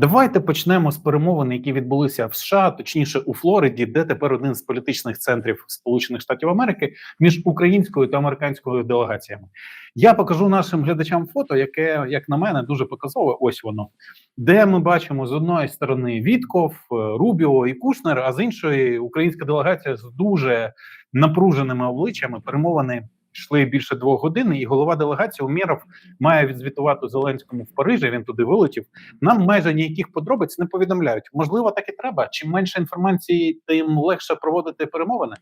Давайте почнемо з перемовин, які відбулися в США, точніше у Флориді, де тепер один з політичних центрів Сполучених Штатів Америки між українською та американською делегаціями. Я покажу нашим глядачам фото, яке, як на мене, дуже показове. Ось воно, де ми бачимо з одної сторони Вітков, е, Рубіо і Кушнер, а з іншої українська делегація з дуже напруженими обличчями перемовини. Йшли більше двох годин, і голова делегації Умєров має відзвітувати Зеленському в Парижі. Він туди вилетів. Нам майже ніяких подробиць не повідомляють. Можливо, так і треба. Чим менше інформації, тим легше проводити перемовини.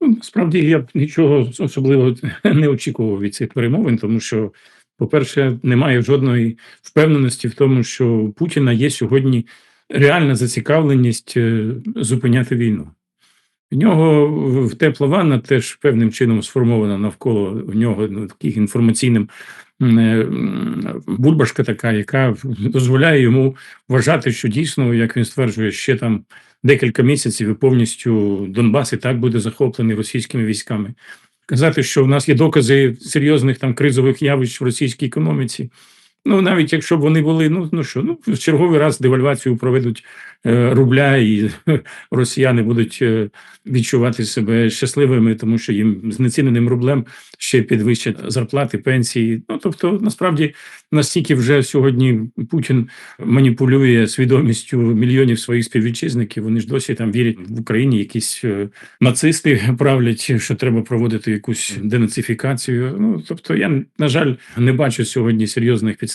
Ну, Насправді я б нічого особливого не очікував від цих перемовин, тому що, по-перше, немає жодної впевненості в тому, що у Путіна є сьогодні реальна зацікавленість е, зупиняти війну. В нього тепла ванна теж певним чином сформована навколо в нього ну, таких інформаційним е, бульбашка така, яка дозволяє йому вважати, що дійсно, як він стверджує, ще там декілька місяців і повністю Донбас і так буде захоплений російськими військами. Казати, що в нас є докази серйозних там кризових явищ в російській економіці. Ну, навіть якщо б вони були, ну ну що, ну в черговий раз девальвацію проведуть е, рубля, і росіяни будуть е, відчувати себе щасливими, тому що їм знеціненим рублем ще підвищать зарплати, пенсії. Ну тобто, насправді настільки вже сьогодні Путін маніпулює свідомістю мільйонів своїх співвітчизників. Вони ж досі там вірять в Україні. Якісь е, нацисти правлять, що треба проводити якусь денацифікацію. Ну тобто, я на жаль не бачу сьогодні серйозних підстав.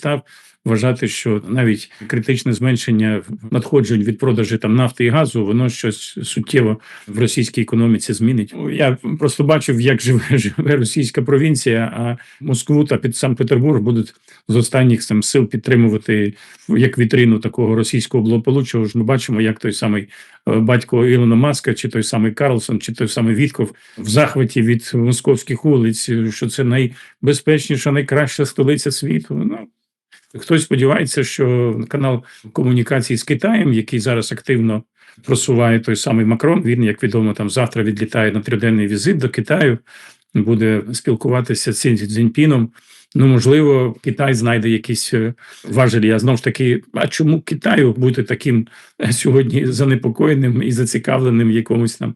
Вважати, що навіть критичне зменшення надходжень від продажу там нафти і газу, воно щось суттєво в російській економіці змінить. Я просто бачив, як живе живе російська провінція, а Москву та під Санкт Петербург будуть з останніх там сил підтримувати як вітрину такого російського благополуччя. Ж ми бачимо, як той самий е, батько Ілона Маска, чи той самий Карлсон, чи той самий Вітков в захваті від московських вулиць, що це найбезпечніша, найкраща столиця світу. Ну хтось сподівається, що канал комунікації з Китаєм, який зараз активно просуває той самий Макрон. Він, як відомо, там завтра відлітає на триденний візит до Китаю, буде спілкуватися з Цзіньпіном. Ну, можливо, Китай знайде якісь е, важелі. Я знову ж таки, а чому Китаю бути таким е, сьогодні занепокоєним і зацікавленим якомусь там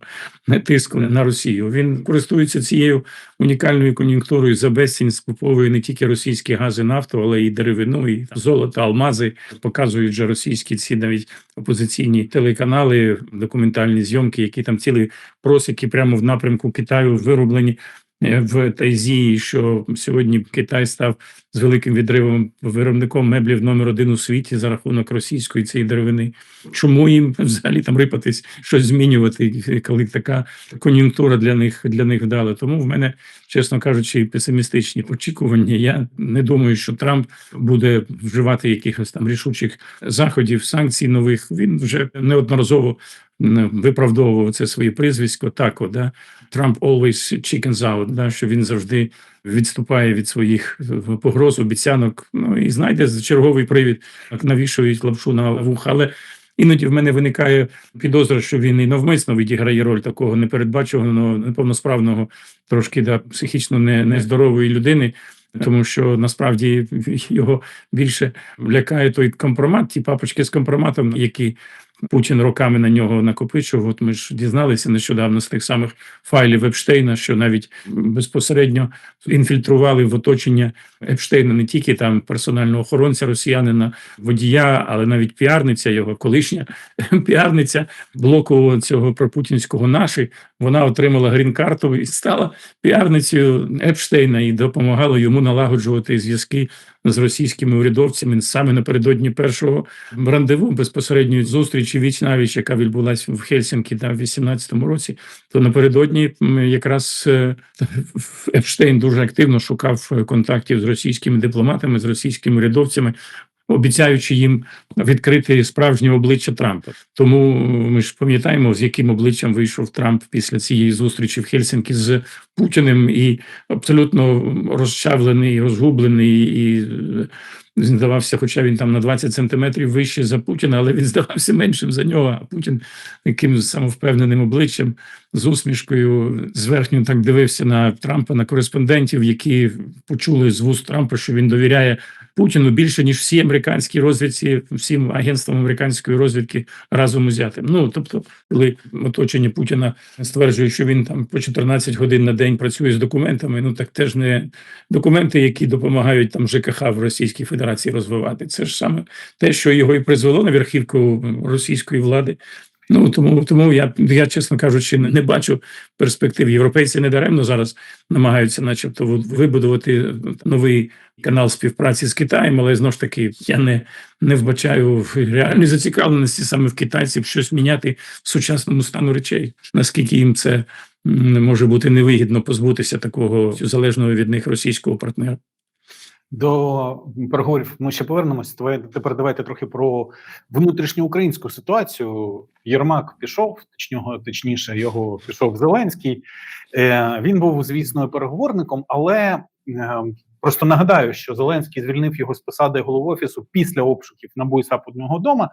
е, тиску на Росію? Він користується цією унікальною кон'юнктурою за безцінь скуповує не тільки російські гази, нафту, але й деревину, і золото, алмази. Показують же російські ці навіть опозиційні телеканали, документальні зйомки, які там цілі просіки прямо в напрямку Китаю вироблені в Тайзі, що сьогодні Китай став з великим відривом виробником меблів номер один у світі за рахунок російської цієї деревини. Чому їм взагалі там рипатись, щось змінювати, коли така кон'юнктура для них для них вдала? Тому в мене, чесно кажучи, песимістичні очікування. Я не думаю, що Трамп буде вживати якихось там рішучих заходів, санкцій нових. Він вже неодноразово виправдовував це своє прізвисько. Так, да Трамп always chickens out, да, що він завжди відступає від своїх е, погроз, обіцянок. Ну і знайде черговий привід, навішують лапшу на вуха. Але іноді в мене виникає підозра, що він і навмисно відіграє роль такого непередбачуваного, неповносправного, трошки да, психічно не, нездорової людини. Тому що насправді його більше лякає той компромат, ті папочки з компроматом, які Путін роками на нього накопичував. От ми ж дізналися нещодавно з тих самих файлів Епштейна, що навіть безпосередньо інфільтрували в оточення Епштейна не тільки там персонального охоронця росіянина, водія, але навіть піарниця його, колишня піарниця блоку цього пропутінського наші. Вона отримала грін-карту і стала піарницею Епштейна і допомагала йому налагоджувати зв'язки з російськими урядовцями саме напередодні першого рандеву безпосередньої зустрічі віч навіч, яка відбулася в Хельсінкі та в 18-му році. То напередодні якраз е, Епштейн дуже активно шукав е, контактів з російськими дипломатами, з російськими урядовцями. Обіцяючи їм відкрити справжнє обличчя Трампа, тому ми ж пам'ятаємо, з яким обличчям вийшов Трамп після цієї зустрічі в Хельсінкі з Путіним, і абсолютно розчавлений, розгублений і е, здавався, хоча він там на 20 сантиметрів вище за Путіна, але він здавався меншим за нього. А Путін яким самовпевненим обличчям з усмішкою зверхньо так дивився на Трампа, на кореспондентів, які почули з вуст Трампа, що він довіряє Путіну більше ніж всі американські розвідці, всім агентствам американської розвідки разом узятим. Ну тобто, коли оточення Путіна стверджує, що він там по 14 годин на день працює з документами. Ну так теж не документи, які допомагають там ЖКХ в Російській Федерації розвивати. Це ж саме те, що його і призвело на верхівку російської влади. Ну тому тому я, я чесно кажучи, не, не бачу перспектив. Європейці не даремно зараз намагаються, начебто, вибудувати новий канал співпраці з Китаєм, але знову ж таки я не, не вбачаю реальної зацікавленості саме в китайців щось міняти в сучасному стану речей. Наскільки їм це може бути невигідно позбутися такого залежного від них російського партнера? До переговорів ми ще повернемося. Тепер давайте трохи про внутрішньоукраїнську ситуацію. Єрмак пішов, точнього, точніше, його пішов Зеленський. Е, Він був, звісно, переговорником, але е, просто нагадаю, що Зеленський звільнив його з посади голови офісу після обшуків на САП одного дома.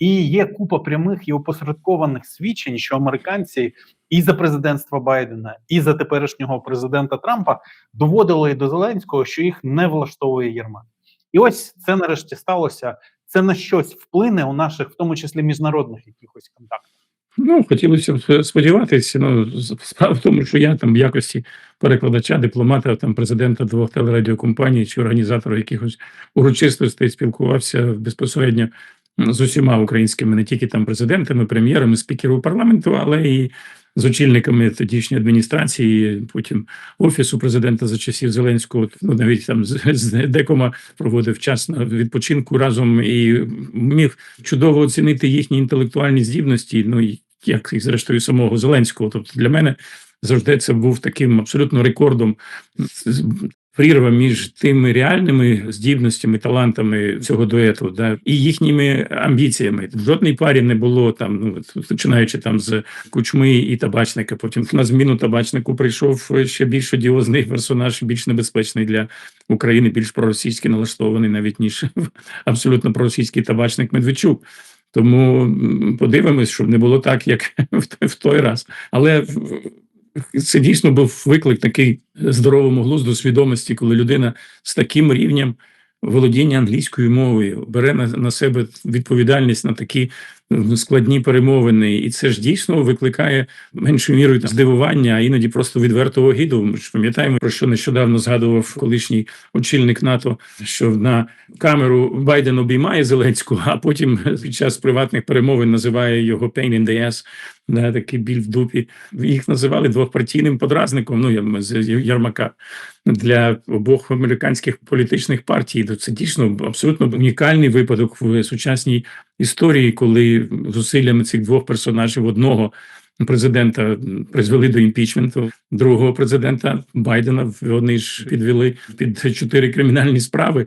І є купа прямих і опосередкованих свідчень, що американці і за президентства Байдена, і за теперішнього президента Трампа доводили до Зеленського, що їх не влаштовує Єрмак. І ось це нарешті сталося. Це на щось вплине у наших, в тому числі міжнародних якихось контактах. Ну, хотілося б сподіватися. Ну, справа в тому, що я там в якості перекладача, дипломата, там президента двох телерадіокомпаній чи організатора якихось урочистостей спілкувався безпосередньо з усіма українськими, не тільки там президентами, прем'єрами, спікерами парламенту, але і з очільниками тодішньої адміністрації, потім офісу президента за часів Зеленського. Ну навіть там з, декома проводив час на відпочинку разом і міг чудово оцінити їхні інтелектуальні здібності. Ну як і зрештою самого Зеленського. Тобто для мене завжди це був таким абсолютно рекордом прірва між тими реальними здібностями, талантами цього дуету, да, і їхніми амбіціями. В жодній парі не було там, ну починаючи там з кучми і табачника. Потім на зміну табачнику прийшов ще більш одіозний персонаж, більш небезпечний для України, більш проросійськи налаштований, навіть ніж абсолютно проросійський табачник Медведчук. Тому подивимось, щоб не було так, як в той- раз. Але це дійсно був виклик такий здоровому глузду свідомості, коли людина з таким рівнем володіння англійською мовою бере на, на себе відповідальність на такі складні перемовини, і це ж дійсно викликає меншою мірою здивування, а іноді просто відвертого огіду. Ми ж пам'ятаємо про що нещодавно згадував колишній очільник НАТО, що на камеру Байден обіймає Зеленського, а потім під час приватних перемовин називає його pain in the ass, да, такий біль в дупі. Їх називали двохпартійним подразником. Ну я з Ярмака для обох американських політичних партій. Це дійсно абсолютно унікальний випадок в сучасній історії, коли зусиллями цих двох персонажів одного. Президента призвели до імпічменту другого президента Байдена. Вони ж підвели під чотири кримінальні справи.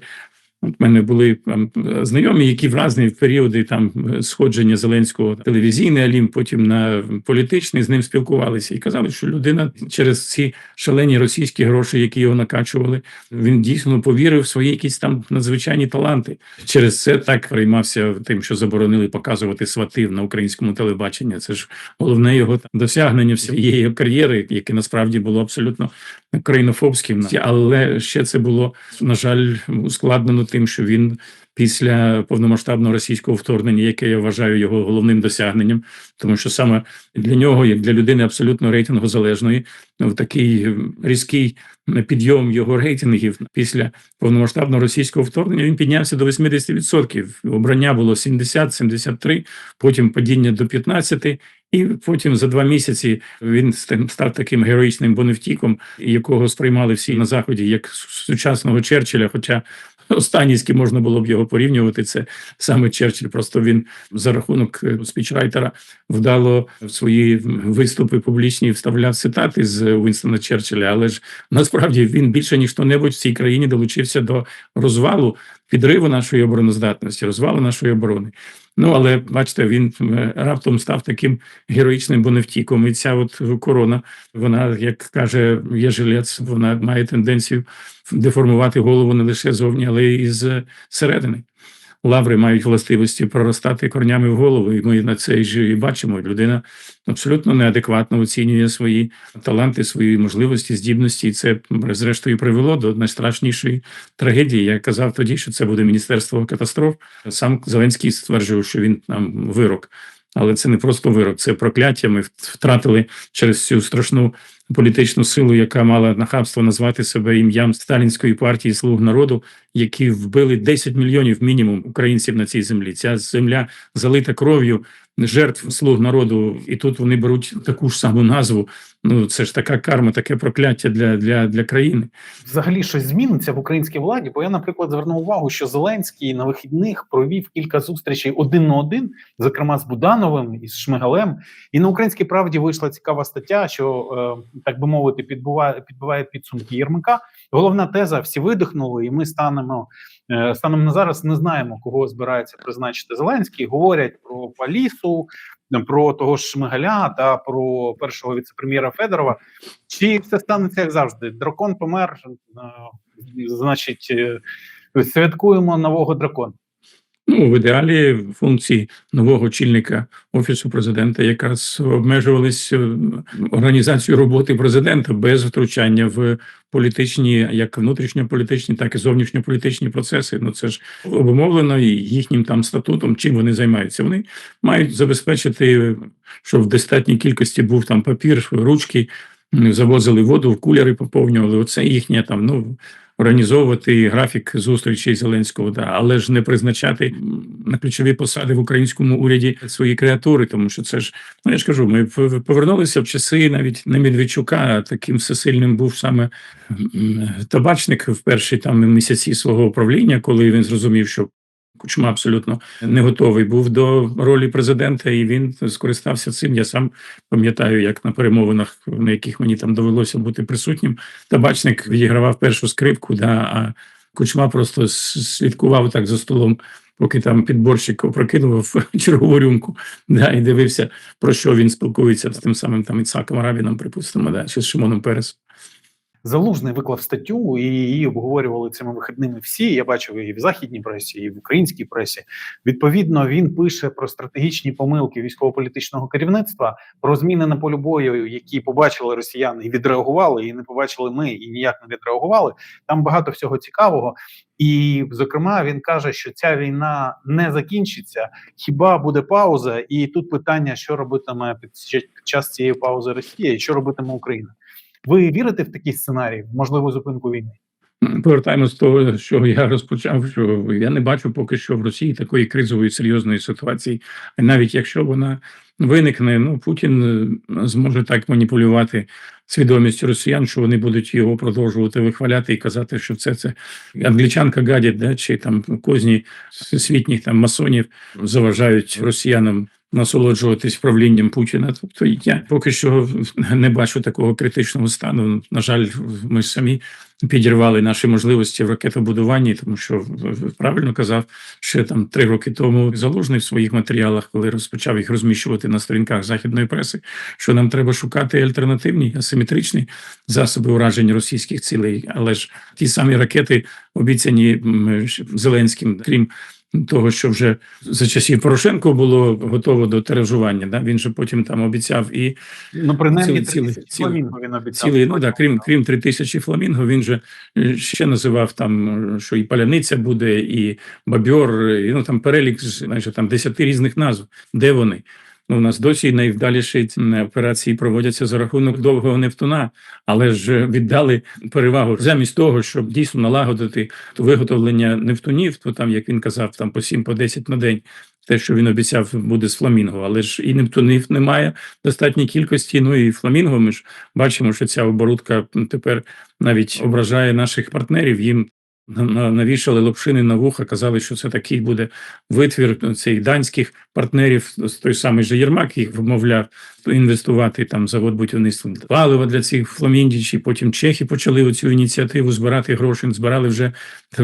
В мене були там знайомі, які в різні періоди там сходження Зеленського телевізійний алім, потім на політичний з ним спілкувалися і казали, що людина через ці шалені російські гроші, які його накачували, він дійсно повірив в свої якісь там надзвичайні таланти. Через це так переймався тим, що заборонили показувати сватив на українському телебаченні. Це ж головне його досягнення всієї кар'єри, яке насправді було абсолютно країнофобським. Але ще це було на жаль ускладнено тим, що він після повномасштабного російського вторгнення, яке я вважаю його головним досягненням, тому що саме для нього, як для людини абсолютно рейтингозалежної, в такий різкий підйом його рейтингів після повномасштабного ростійського вторгнення він піднявся до 80%. Обрання було 70-73, потім падіння до 15%. І потім за два місяці він став таким героїчним боневтіком, якого сприймали всі на заході як сучасного Черчилля. Хоча останній, з ким можна було б його порівнювати, це саме Черчилль. Просто він за рахунок спічрайтера вдало в свої виступи публічні вставляв цитати з Вінстона Черчилля. Але ж насправді він більше ніж хто небудь в цій країні долучився до розвалу підриву нашої обороноздатності, розвалу нашої оборони. Ну але бачите, він раптом став таким героїчним боневтіком. І ця от корона, вона, як каже Єжилець, вона має тенденцію деформувати голову не лише зовні, але й з середини. Лаври мають властивості проростати корнями в голову. І ми на це ж і бачимо. Людина абсолютно неадекватно оцінює свої таланти, свої можливості, здібності. І це зрештою привело до найстрашнішої трагедії. Я казав тоді, що це буде міністерство катастроф. Сам Зеленський стверджував, що він там вирок. Але це не просто вирок, це прокляття. Ми втратили через цю страшну політичну силу, яка мала нахабство назвати себе ім'ям сталінської партії слуг народу, які вбили 10 мільйонів мінімум українців на цій землі. Ця земля залита кров'ю жертв слуг народу, і тут вони беруть таку ж саму назву. Ну це ж така карма, таке прокляття для, для, для країни. Взагалі щось зміниться в українській владі, бо я, наприклад, звернув увагу, що Зеленський на вихідних провів кілька зустрічей один на один, зокрема з Будановим і з Шмигалем. І на українській правді вийшла цікава стаття, що е, так би мовити, підбиває, підбиває підсумки Єрмака. Головна теза: всі видихнули, і ми станемо станом на зараз. Не знаємо, кого збирається призначити Зеленський. Говорять про Палісу, про того ж Шмигаля та про першого віцепрем'єра Федорова. Чи все станеться як завжди? Дракон помер, е, значить, е, святкуємо нового дракона. Ну, в ідеалі функції нового очільника офісу президента якраз обмежувались е, організацією роботи президента без втручання в політичні, як внутрішньополітичні, так і зовнішньополітичні процеси. Ну це ж обумовлено і їхнім там статутом, чим вони займаються. Вони мають забезпечити, щоб в достатній кількості був там папір, ручки, завозили воду, кулери поповнювали. Оце їхнє там ну. Організовувати графік зустрічей Зеленського, да, але ж не призначати на ключові посади в українському уряді свої креатури, тому що це ж ну я ж кажу, ми повернулися в часи навіть не Медведчука, таким всесильним був саме табачник в перші там місяці свого управління, коли він зрозумів, що Кучма абсолютно не готовий був до ролі президента, і він скористався цим. Я сам пам'ятаю, як на перемовинах, на яких мені там довелося бути присутнім, табачник відігравав першу скрипку, да, а кучма просто слідкував так за столом, поки там підборщик опрокинував чергову рюмку, да, і дивився, про що він спілкується з тим самим там Іцаком Рабіном, припустимо, да, чи з Шимоном Пересом. Залужний виклав статтю, і її обговорювали цими вихідними всі. Я бачив і в західній пресі, і в українській пресі. Відповідно, він пише про стратегічні помилки військово-політичного керівництва, про зміни на полю бою, які побачили росіяни і відреагували, і не побачили ми, і ніяк не відреагували. Там багато всього цікавого. І, зокрема, він каже, що ця війна не закінчиться, хіба буде пауза? І тут питання, що робитиме під час цієї паузи Росія, і що робитиме Україна. Ви вірите в такий сценарій, в можливу зупинку війни? Повертаємось з того, що я розпочав. Що я не бачу поки що в Росії такої кризової серйозної ситуації. Навіть якщо вона виникне, ну Путін зможе так маніпулювати свідомістю росіян, що вони будуть його продовжувати вихваляти і казати, що це це англічанка гадять, да чи там козні світніх там масонів заважають росіянам насолоджуватись правлінням Путіна. Тобто я поки що не бачу такого критичного стану. На жаль, ми самі підірвали наші можливості в ракетобудуванні, тому що правильно казав ще там три роки тому залужний в своїх матеріалах, коли розпочав їх розміщувати на сторінках західної преси, що нам треба шукати альтернативні асиметричні засоби ураження російських цілей, але ж ті самі ракети обіцяні Зеленським, крім того, що вже за часів Порошенко було готово до тиражування. Да? Він же потім там обіцяв і ну принаймні цілий, фламінго він обіцяв. Цілий, ну да, крім крім три тисячі фламінго. Він же е, ще називав там, що і паляниця буде, і бабьор, і ну там перелік майже там десяти різних назв. Де вони? Ну, у нас досі найвдаліші операції проводяться за рахунок довгого Нептуна, але ж віддали перевагу замість того, щоб дійсно налагодити виготовлення Нептунів, то там, як він казав, там по 7 по 10 на день. Те, що він обіцяв, буде з фламінго, але ж і Нептунів немає достатньої кількості. Ну і фламінго. Ми ж бачимо, що ця оборудка тепер навіть ображає наших партнерів. Їм навішали лапшини на вуха, казали, що це такий буде витвір цих данських партнерів. Той самий же Єрмак їх вмовляв інвестувати там завод будівництва палива для цих фламіндічів. Потім чехи почали цю ініціативу збирати гроші. Збирали вже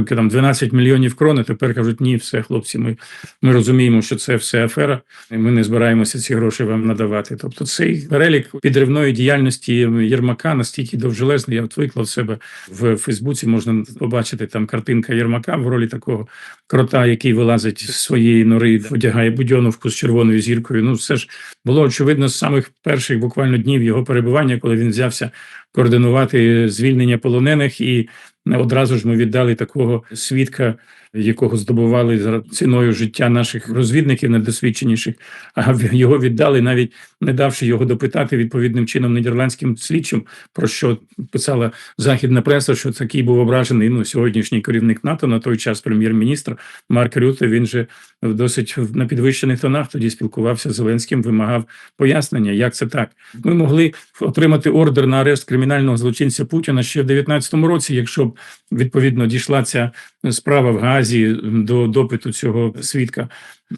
там 12 мільйонів крон. Тепер кажуть, ні, все, хлопці. Ми ми розуміємо, що це все афера. і Ми не збираємося ці гроші вам надавати. Тобто, цей перелік підривної діяльності Єрмака настільки довжелезний. Я от виклав себе в Фейсбуці. Можна побачити там картинка Єрмака в ролі такого крота, який вилазить з своєї нори, одягає будьоновку з червоною зіркою. Ну, все ж було очевидно з самих перших буквально днів його перебування, коли він взявся координувати звільнення полонених, і одразу ж ми віддали такого свідка, якого здобували за ціною життя наших розвідників недосвідченіших. А його віддали, навіть не давши його допитати відповідним чином нідерландським слідчим, про що писала західна преса, що такий був ображений ну, сьогоднішній керівник НАТО на той час прем'єр-міністр Марк Рюте. Він же в досить на підвищених тонах тоді спілкувався з Зеленським, вимагав пояснення, як це так. Ми могли отримати ордер на арешт кримінального злочинця Путіна ще в 19-му році, якщо б відповідно дійшла ця справа в Газі до допиту цього свідка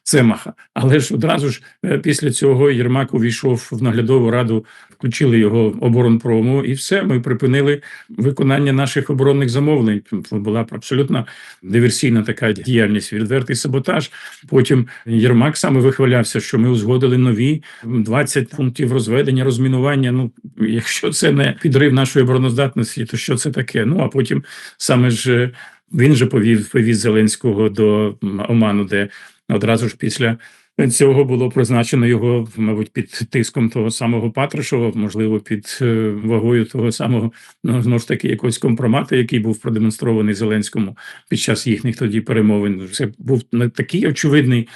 Цемаха. Але ж одразу ж е, після цього Єрмак увійшов в наглядову раду, включили його оборонпрому, і все. Ми припинили виконання наших оборонних замовлень. Була абсолютно диверсійна така діяльність, відвертий саботаж. Потім Єрмак саме вихвалявся, що ми узгодили нові 20 пунктів розведення, розмінування. Ну, якщо це не підрив нашої обороноздатності, то що це таке? Ну а потім саме ж е, він же повів повіз Зеленського до Оману, де одразу ж після цього було призначено його, мабуть, під тиском того самого Патрушева, можливо, під е, вагою того самого ну, знову ж таки якогось компромату, який був продемонстрований Зеленському під час їхніх тоді перемовин. Це був не такий очевидний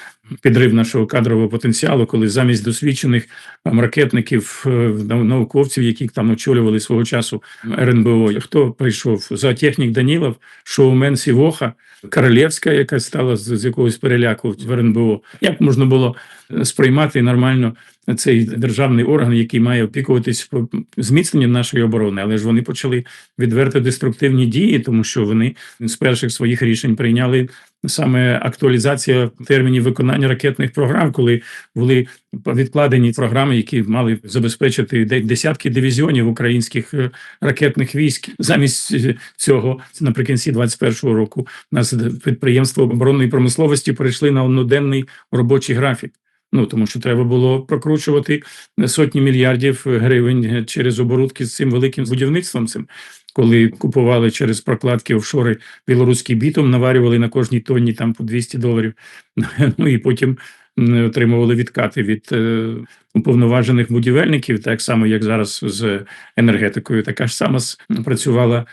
підрив нашого кадрового потенціалу, коли замість досвідчених там ракетників, е, науковців, які там очолювали свого часу РНБО, хто прийшов зоотехнік Данілов, шоумен Сівоха, Королевська, яка стала з, з якогось переляку в РНБО. Як можна було е, сприймати нормально цей державний орган, який має опікуватись по- зміцненням нашої оборони, але ж вони почали відверто деструктивні дії, тому що вони з перших своїх рішень прийняли саме актуалізація термінів виконання ракетних програм, коли були відкладені програми, які мали забезпечити де- десятки дивізіонів українських е, ракетних військ. Замість е, цього наприкінці 21-го року нас підприємства оборонної промисловості перейшли на одноденний робочий графік. Ну тому що треба було прокручувати сотні мільярдів гривень через оборудки з цим великим будівництвом. Цим коли купували через прокладки офшори білоруський бітум, наварювали на кожній тонні там по 200 доларів. Ну і потім отримували відкати від е, уповноважених будівельників, так само як зараз з енергетикою. Така ж сама працювала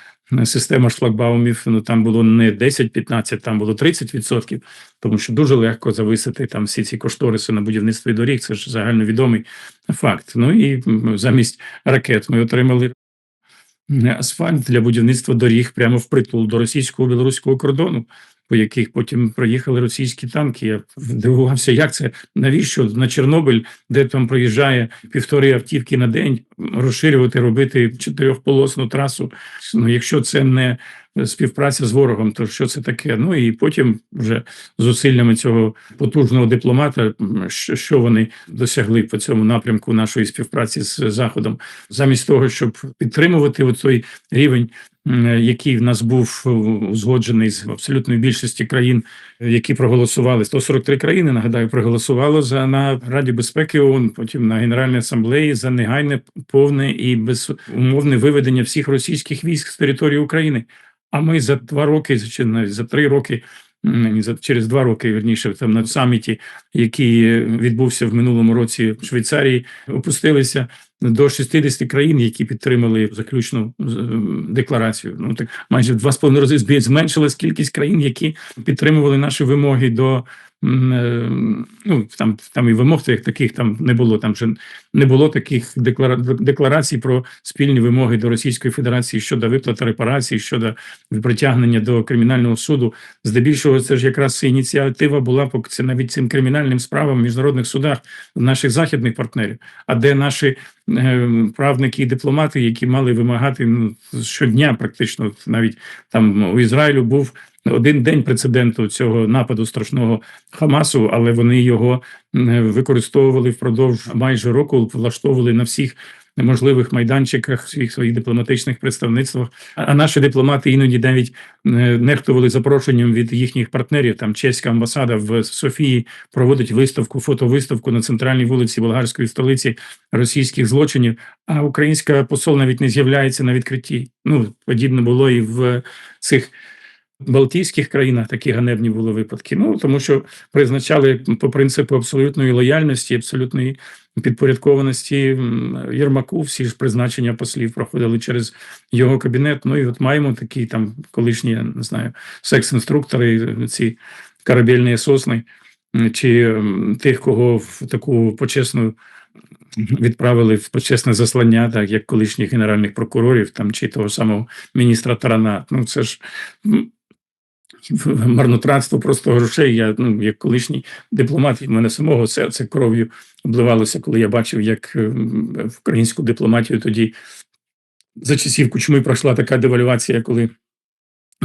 система шлагбаумів. Ну там було не 10-15, там було 30%, тому що дуже легко зависити там всі ці кошториси на будівництві доріг. Це ж загальновідомий факт. Ну і замість ракет ми отримали асфальт для будівництва доріг прямо впритул до російського білоруського кордону, по яких потім проїхали російські танки. Я дивувався, як це навіщо на Чорнобиль, де там проїжджає півтори автівки на день, розширювати, робити чотирьохполосну трасу. Ну, якщо це не співпраця з ворогом, то що це таке? Ну і потім вже зусиллями цього потужного дипломата, що вони досягли по цьому напрямку нашої співпраці з Заходом, замість того, щоб підтримувати той рівень, який в нас був е, узгоджений з абсолютною більшості країн, е, які проголосували 143 країни. Нагадаю, проголосувало за на Раді безпеки ООН, потім на Генеральній асамблеї за негайне, повне і безумовне виведення всіх російських військ з території України. А ми за два роки, чи навіть за три роки, через два роки, верніше, там на саміті, який е, відбувся в минулому році в Швейцарії, опустилися до 60 країн, які підтримали заключну е, декларацію. Ну так майже два з половиною рази зменшилась кількість країн, які підтримували наші вимоги до. Е, Ну там там і вимог тих таких там не було. Там же не було таких деклара... декларацій про спільні вимоги до Російської Федерації щодо виплати репарацій, щодо притягнення до кримінального суду. Здебільшого, це ж якраз ініціатива була по це навіть цим кримінальним справам в міжнародних судах наших західних партнерів. А де наші е, правники і дипломати, які мали вимагати ну, щодня, практично навіть там у Ізраїлю був. Один день прецеденту цього нападу страшного Хамасу, але вони його е, використовували впродовж майже року, влаштовували на всіх можливих майданчиках всіх своїх дипломатичних представництвах. А наші дипломати іноді навіть е, нехтували запрошенням від їхніх партнерів. Там чеська амбасада в Софії проводить виставку, фотовиставку на центральній вулиці болгарської столиці російських злочинів. А українська посол навіть не з'являється на відкритті. Ну подібне було і в цих Балтійських країнах такі ганебні були випадки. Ну тому що призначали по принципу абсолютної лояльності, абсолютної підпорядкованості Єрмаку. Всі ж призначення послів проходили через його кабінет. Ну і от маємо такі там колишні, я не знаю, секс-інструктори, ці корабельні сосни, чи тих, кого в таку почесну відправили в почесне заслання, так як колишніх генеральних прокурорів, там чи того самого міністра Тарана. Ну це ж марнотратство просто грошей. Я ну як колишній дипломат, в мене самого серце кров'ю обливалося, коли я бачив, як ем, в українську дипломатію тоді за часів кучми пройшла така девальвація, коли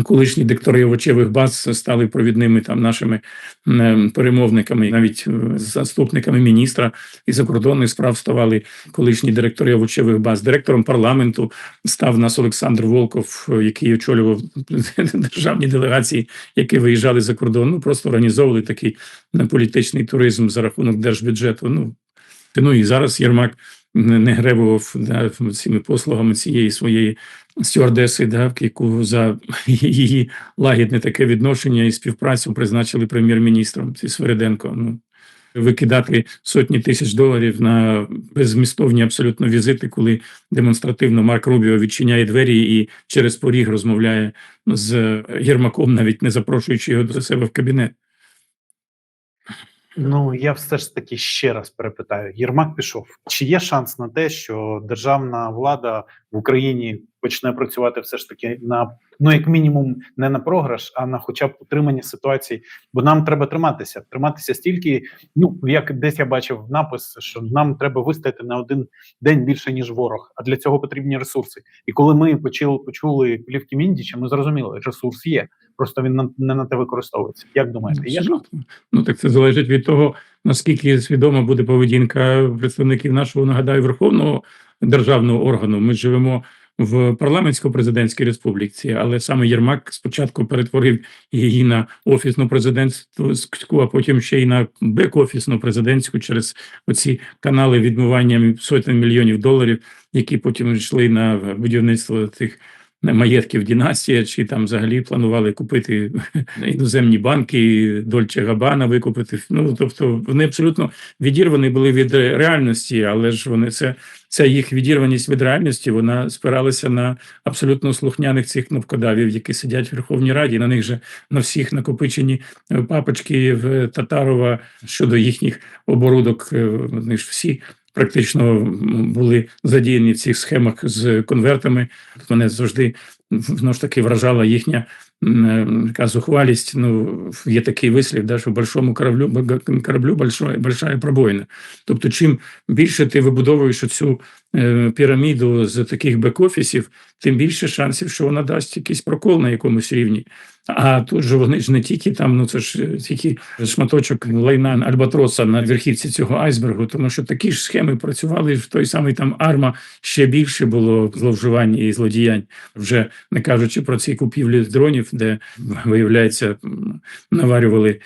колишні диктори овочевих баз стали провідними там нашими ем, перемовниками, навіть е, заступниками міністра і закордонних справ ставали колишні директори овочевих баз. Директором парламенту став нас Олександр Волков, е, який очолював державні делегації, які виїжджали за кордон. Ну просто організовували такий е, політичний туризм за рахунок держбюджету. Ну ну і зараз Єрмак не гребував да, цими послугами цієї своєї стюардеси, да, яку за її лагідне таке відношення і співпрацю призначили прем'єр-міністром ці Свериденко. Ну викидати сотні тисяч доларів на беззмістовні абсолютно візити, коли демонстративно Марк Рубіо відчиняє двері і через поріг розмовляє з Єрмаком, навіть не запрошуючи його до себе в кабінет. Ну я все ж таки ще раз перепитаю: Єрмак пішов. Чи є шанс на те, що державна влада в Україні почне працювати все ж таки на ну як мінімум не на програш, а на хоча б утримання ситуації? Бо нам треба триматися, триматися стільки. Ну як десь я бачив напис, що нам треба вистояти на один день більше ніж ворог. А для цього потрібні ресурси. І коли ми почули почули плівки Міндіча, ми зрозуміли, ресурс є. Просто він на, не на те використовується. Як думаєте, є. Ну так це залежить від того, наскільки свідома буде поведінка представників нашого нагадаю верховного державного органу. Ми живемо в парламентсько-президентській республіці, але саме Єрмак спочатку перетворив її на офісну президентську, а потім ще й на бек-офісну президентську через оці канали відмивання сотень мільйонів доларів, які потім йшли на будівництво тих маєтків дінастія, чи там взагалі планували купити іноземні банки, Дольче Габана викупити. Ну тобто вони абсолютно відірвані були від реальності, але ж вони це. Ця їх відірваність від реальності вона спиралася на абсолютно слухняних цих кнопкодавів, які сидять в Верховній Раді. На них же на всіх накопичені е, папочки в Татарова щодо їхніх оборудок. е, Вони ж всі практично були задіяні в цих схемах з конвертами. Мене завжди знову ж таки вражала їхня м, така зухвалість. Ну є такий вислів, да, що большому кораблю кораблю большое, большая пробоїна. Тобто, чим більше ти вибудовуєш цю е, піраміду з таких бек-офісів, тим більше шансів, що вона дасть якийсь прокол на якомусь рівні. А тут же вони ж не тільки там, ну це ж е, тільки шматочок лайна альбатроса на верхівці цього айсбергу, тому що такі ж схеми працювали в той самий там арма. Ще більше було зловживань і злодіянь, вже не кажучи про ці купівлі дронів, де виявляється наварювали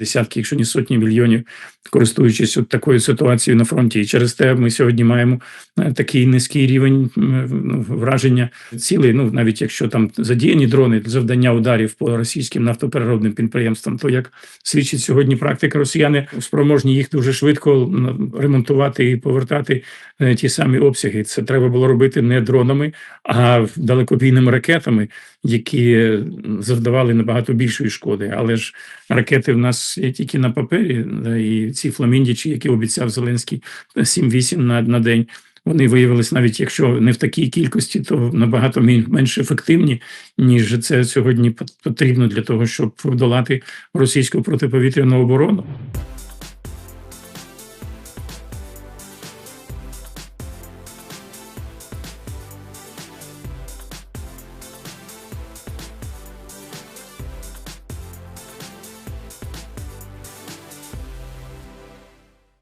десятки, якщо не сотні мільйонів, користуючись от такою ситуацією на фронті. І через те ми сьогодні маємо е, такий низький рівень ну, враження цілей. Ну навіть якщо там задіяні дрони завдання ударів по російським нафтопереробним підприємствам, то як свідчить сьогодні практика, росіяни спроможні їх дуже швидко ремонтувати і повертати е, ті самі обсяги. Це треба було робити не дронами, а далекобійними ракетами, які е, завдавали набагато більшої шкоди. Але ж ракети в нас є тільки на папері, і ці фламіндічі, які обіцяв Зеленський 7-8 на, на день. Вони виявилися навіть якщо не в такій кількості, то набагато менш ефективні, ніж це сьогодні потрібно для того, щоб долати російську протиповітряну оборону.